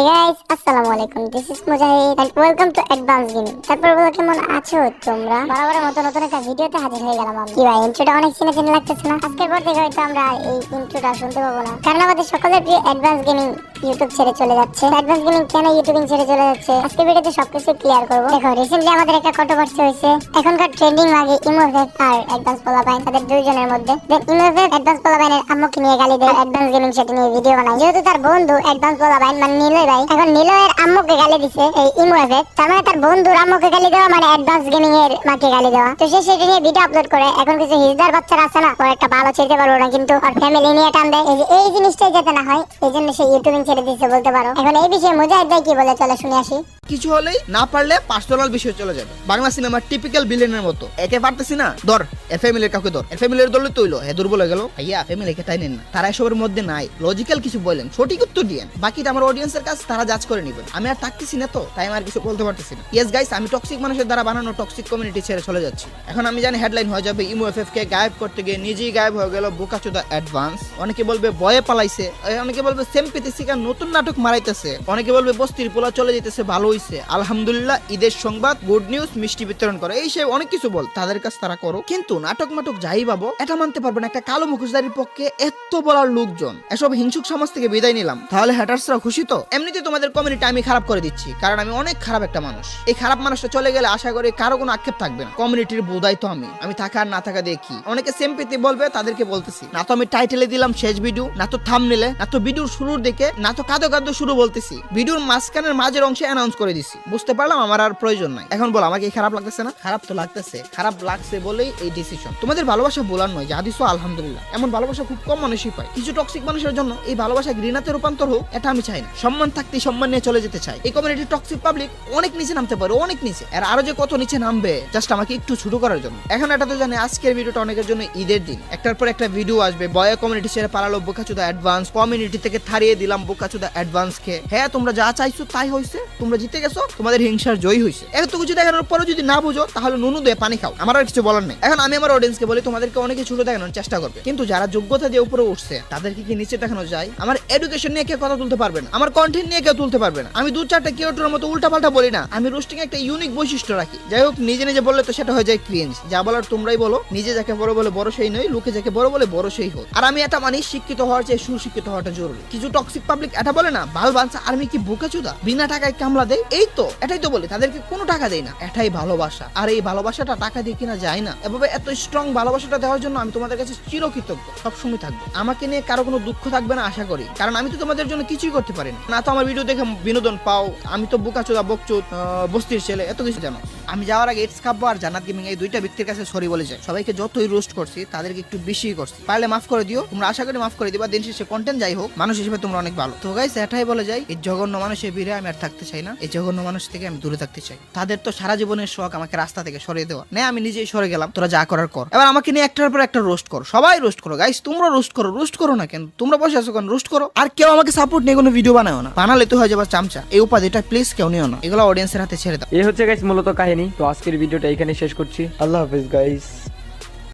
হে guys আসসালামু আলাইকুম this is Mujahid and welcome to advance gaming তারপর বলো কেমন আছো তোমরা বরাবরের মতো নতুন একটা ভিডিওতে হাজির হয়ে গেলাম আমি কি ভাই ইন্ট্রোটা অনেক চিনে চিনে লাগতেছে না আজকের পর থেকে হয়তো আমরা এই ইন্ট্রোটা শুনতে পাবো না কারণ আমাদের সকলের প্রিয় অ্যাডভান্স গেমিং ইউটিউব ছেড়ে চলে যাচ্ছে। অ্যাডভান্স গেমিং কেন ইউটিউবিং ছেড়ে চলে যাচ্ছে। আজকে ভিডিওতে সবকিছু ক্লিয়ার করব। দেখো রিসেন্টলি আমাদের একটা কন্ট্রোভার্সি হয়েছে। এখনকার ট্রেন্ডিং লাগে ইমোভেভ আর অ্যাডভান্স পোলাপাইন তাদের দুইজনের মধ্যে। দেন ইমোভেভ অ্যাডভান্স পোলাপাইনের আম্মুকে নিয়ে গালি দেয়। অ্যাডভান্স গেমিং সেটা নিয়ে ভিডিও বানায়। যেহেতু তার বন্ধু অ্যাডভান্স পোলাপাইন মানে নিলয় ভাই, এখন নিলয়ের আম্মুকে গালি দিছে এই ইমোভেভ তার মানে তার বন্ধুর আম্মুকে গালি দেওয়া মানে অ্যাডভান্স গেমিং এর মাকে গালি দেওয়া। তো সে সেটা নিয়ে ভিডিও আপলোড করে। এখন কিছু হিজদার বাচ্চারা আছে না, ওর একটা ভালো ছেড়তে পারব না, কিন্তু ওর ফ্যামিলি নিয়ে টান দেয়। এই জিনিসটাই যাতে না হয়, এই জন্য সে ইউটিউবিং ছেড়ে দিচ্ছে বলতে পারো। এখন এই বিষয়ে মুজাহিদ ভাই কি বলে? চলে শুনে আসি। কিছু হলেই না পারলে পার্সোনাল বিষয় চলে যাবে। বাংলা সিনেমার টিপিক্যাল ভিলেনের মতো। একে পারতেছি না, ধর, এ ফ্যামিলির কাউকে ধর। এ ফ্যামিলির দলে তৈল হে দুর্বল হয়ে গেল। ভাইয়া ফ্যামিলিকে তাই নেন না। তারা এসবের মধ্যে নাই। লজিক্যাল কিছু বলেন, সঠিক উত্তর দিয়েন বাকিটা আমার অডিয়েন্সের কাছে তারা জাজ করে নেবেন আমি আর থাকতেছি না তো, তাই আমি আর কিছু বলতে পারতেছি না। ইয়েস গাইস আমি টক্সিক মানুষের দ্বারা বানানো টক্সিক কমিউনিটি ছেড়ে চলে যাচ্ছি। এখন আমি জানি হেডলাইন হয়ে যাবে, ইমো এফ কে গায়েব করতে গিয়ে নিজেই গায়েব হয়ে গেল বোকাচোদা অ্যাডভান্স অনেকে বলবে বয়ে পালাইছে অনেকে বলবে সেম পেতে শিকার নতুন নাটক মারাইতেছে। অনেকে বলবে বস্তির পোলা চলে যেতেছে ভালো হইছে আলহামদুলিল্লাহ, ঈদের সংবাদ গুড নিউজ মিষ্টি বিতরণ করে। এই সে অনেক কিছু বল, তাদের কাছে তারা করো। কিন্তু নাটক নাটক যাই পাবো এটা মানতে পারবে না একটা কালো মুখোশধারীর পক্ষে এত বলার লোকজন। এসব হিংসুক সমাজ থেকে বিদায় নিলাম। তাহলে হ্যাটার্সরা খুশি তো? এমনিতে তোমাদের কমিউনিটি আমি খারাপ করে দিচ্ছি, কারণ আমি অনেক খারাপ একটা মানুষ। এই খারাপ মানুষটা চলে গেলে আশা করি কারও কোনো আক্ষেপ থাকবে না। কমিউনিটির বোধাই তো আমি। আমি থাকা আর না থাকা দেখি অনেকে সেম পেতে বলবে, তাদেরকে বলতেছি। না তো আমি টাইটেলে দিলাম শেষ ভিডিও না তো থাম নিলে না তো ভিডিওর শুরুর দিকে, না তো কাদো কাদো শুরু বলতেছি। ভিডিওর মাঝখানের মাঝের অংশে অ্যানাউন্স করে দিছি। বুঝতে পারলাম, আমার আর প্রয়োজন নাই। এখন বল, আমাকে খারাপ লাগতেছে না? খারাপ তো লাগতেছে। খারাপ লাগছে বলেই এই ডিসিশন তোমাদের ভালোবাসা বলার নয়, যা দিছো আলহামদুলিল্লাহ। এমন ভালোবাসা খুব কম মানুষই পায়। কিছু টক্সিক মানুষের জন্য এই ভালোবাসা ঘৃণাতে রূপান্তর হোক, এটা আমি চাই না। সম্মান থাকতে সম্মান নিয়ে চলে যেতে চাই। এই কমিউনিটি টক্সিক পাবলিক অনেক নিচে নামতে পারে, অনেক নিচে। আর আরও যে কত নিচে নামবে জাস্ট আমাকে একটু ছোট করার জন্য। এখন এটা তো জানি আজকের ভিডিওটা অনেকের জন্য ঈদের দিন। একটার পর একটা ভিডিও আসবে, বয়া কমিউনিটি ছেড়ে পালালো বোকাচুদা অ্যাডভান্স কমিউনিটি থেকে থারিয়ে দিলাম বোকাচুদা অ্যাডভান্স কে। হ্যাঁ তোমরা যা চাইছো তাই হয়েছে, তোমরা জিতে গেছো, তোমাদের হিংসার জয় হয়েছে এত কিছু দেখানোর পরে যদি না বুঝো, তাহলে নুনু দিয়ে পানি খাও। আমার আর কিছু বলার নেই। এখন আমি আমার অডিয়েন্সকে বলি, তোমাদেরকে অনেকে ছোট দেখানোর চেষ্টা করবে। কিন্তু যারা যোগ্যতা দিয়ে উপরে উঠছে, তাদেরকে কি নিচে দেখানো যায়? আমার এডুকেশন নিয়ে কেউ কথা তুলতে পারবে না। আমার কন্টেন্ট নিয়ে কেউ তুলতে পারবে না। আমি দু চারটা কেউটোর মতো উল্টা পাল্টা বলি না। আমি রোস্টিং একটা ইউনিক বৈশিষ্ট্য রাখি। যাই হোক, নিজে নিজে বললে তো সেটা হয়ে যায় ক্রিঞ্জ যা বলার তোমরাই বলো। নিজে যাকে বড় বলে বড় সেই নয়, লোকে যাকে বড় বলে বড় সেই হোক। আর আমি এটা মানি, শিক্ষিত হওয়ার চেয়ে সুশিক্ষিত হওয়াটা জরুরি। কিছু টক্সিক পাবলিক এটা বলে না, বাল বাঞ্চা আর্মি কি বোকাচুদা? বিনা টাকায় কামলা দেয় এই তো এটাই তো বলি তাদেরকে কোনো টাকা দেয় না। এটাই ভালোবাসা। আর এই ভালোবাসাটা টাকা দিয়ে কিনা যায় না। এভাবে এত স্ট্রং ভালোবাসাটা দেওয়ার জন্য আমি তোমাদের কাছে চিরকৃতজ্ঞ। সবসময় থাকব। আমাকে নিয়ে কারও কোনো দুঃখ থাকবে না আশা করি। কারণ আমি তো তোমাদের জন্য কিছুই করতে পারি না। তো আমার ভিডিও দেখে বিনোদন পাও। আমি তো বোকাচোদা আহ, বস্তির ছেলে এত কিছু জানো। আমি যাওয়ার আগে ইটস কাব্য আর জান্নাত গেমিং এই দুইটা ব্যক্তির কাছে সরি বলে যাই। সবাইকে যতই রোস্ট করছি তাদেরকে একটু বেশি করছি। পারলে মাফ করে দিও। তোমরা আশা করি মাফ করে দিবা। দিন শেষে কন্টেন্ট যাই হোক মানুষ হিসেবে তোমরা অনেক ভালো। তো গাইস এটাই বলে যাই এই জঘন্য মানুষের ভিড়ে আমি আর থাকতে চাই না। এই জঘন্য মানুষ থেকে আমি দূরে থাকতে চাই। তাদের তো সারা জীবনের শখ আমাকে রাস্তা থেকে সরিয়ে দেওয়া। না, আমি নিজেই সরে গেলাম। তোরা যা করার কর। এবার আমাকে নিয়ে একটার পর একটা রোস্ট করো। সবাই রোস্ট করো। গাইস তোমরা রোস্ট করো। রোস্ট করো না কেন? তোমরা বসে আছো কেন? রোস্ট করো। আর কেউ আমাকে সাপোর্ট নিয়ে কোনো ভিডিও বানাও না। বানালে তো হয়ে যাবে চামচা। এই উপাধিটা প্লিজ কেউ নিও না। এগুলো অডিয়েন্সের হাতে ছেড়ে দাও। এই হচ্ছে গাইস মূলত কাহিনী। তো আজকের ভিডিওটা এখানে শেষ করছি। আল্লাহ হাফেজ গাইস